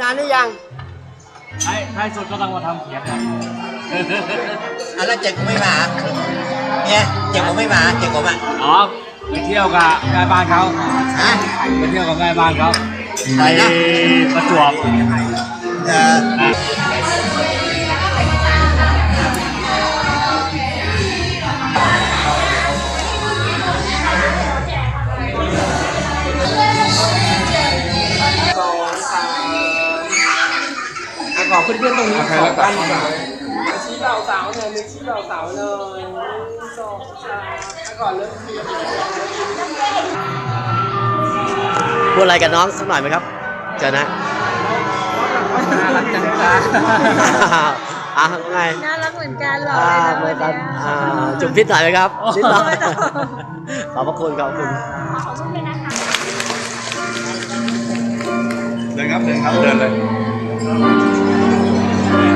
นานหรือยังท้ายท้ายสุดก็ต้องมาทำเขียนครับอะแล้วเจ็ดกูไม่มาเนี่ยเจ็ดกูไม่มาเจ็ดกูมาอ๋อไปเที่ยวกับแม่บ้านเขาฮะไปเที่ยวกับแม่บ้านเขาไปนะประจวบ เออ ขอเพื่อนๆตรงนี้สองกันค่ะชี้เบาสาวหน่อยมือชี้เบาสาวหน่อยหนึ่งสองสามอะก่อนเริ่มทีพูดอะไรกับน้องสักหน่อยไหมครับเจอนะน่ารักจังจ้าอะไงน่ารักเหมือนกันหรออ่าเลยนะเมื่วัอนตอนเนี้ยอ่าจุ่มพิษหน่อยไหมครับนิดหน่อยไม่ต้องขอบพระคุณขอบคุณขอบคุณเลยนะคะเดินครับเดินครับเดินเลย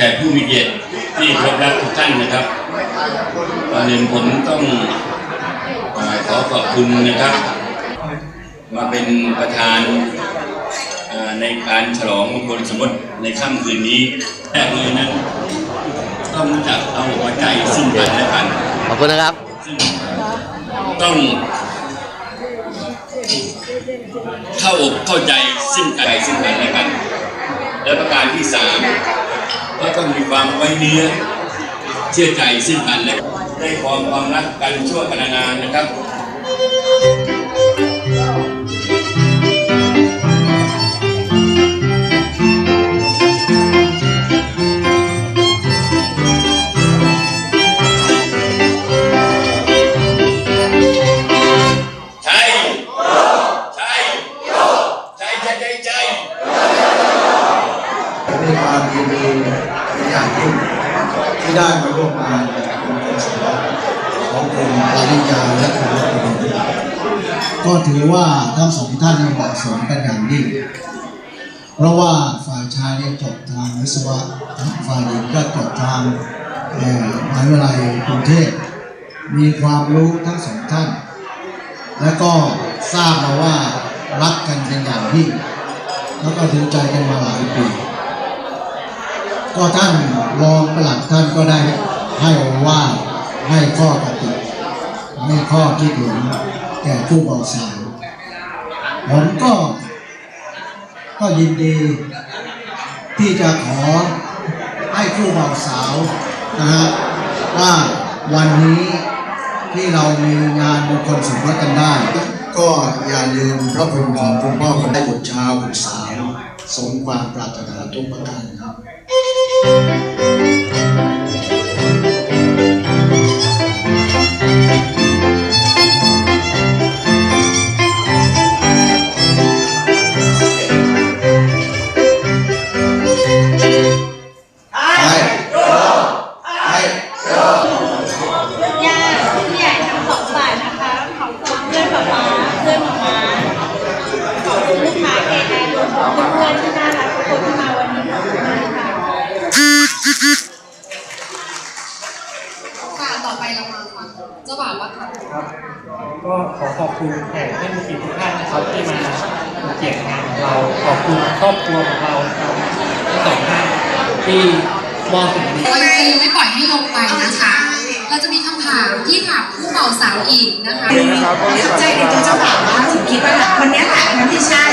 แขกผู้มีเกียรติที่เคารพรักทุกท่านนะครับก่อนอื่นผมต้องเอ่อขอขอบคุณนะครับ มาเป็นประธานเอ่อในการฉลองมงคลสมรสในค่ำคืนนี้แรกเลยนั้นต้องรู้จักเอาหัวใจซึ่งกันและกันขอบคุณนะครับซึ่งต้องเข้าอกเข้าใจซึ่งกันซึ่งกันและกัน และประการที่สาม และต้องมีความไว้เนื้อเชื่อใจซึ่งกันและได้ความความรักกันชั่วกันนานนะครับ ได้มาร่วมงานกับคุณกศของคุณปริยาและคุณรัตนก็ถือว่าทั้งสองท่านเหมาะสมกันอย่างยิ่งเพราะว่าฝ่ายชายเนี่ยจบทางวิศวะฝ่ายหญิงก็จบทางมหาวิทยาลัยกรุงเทพมีความรู้ทั้งสองท่าน และก็ทราบมาว่ารักกันเป็นอย่างยิ่งแล้วก็ถือใจกันมาหลายปี ก็ท่านรองประหลัดท่านก็ได้ให้ว่าให้ข้อปฏิให้ข้อคิดเห็นแก่ผู้บ่าวสาวผมก็ก็ยินดีที่จะขอให้ผู้บ่าวสาวนะฮะว่าวันนี้ที่เรามีงานมงคลสมรสกันได้ ก็อย่าลืมพระคุณของคุณพ่อคุณได้บุตรชาวบุตรสาวสมความปรารถนาทุกประการครับ Thank you. ค่ะต่อไปเรามาฟังเจ้าบ่าวว่าค่ะครับก็ขอขอบคุณแขกท่านผู้มีทุกท่านนะครับที่มาเกี่ยรติงานของเราขอบคุณครอบครัวของเราทั้งสองท่านที่มอบสิ่งดีเราจะยังไม่ปล่อยให้ลงไปนะคะ เราจะมีคำถามที่ถามผู้บ่าวสาวอีกนะคะประทับใจในตัวเจ้าบ่าวมาถึงคิดว่าคนนี้แหละคนที่ใช่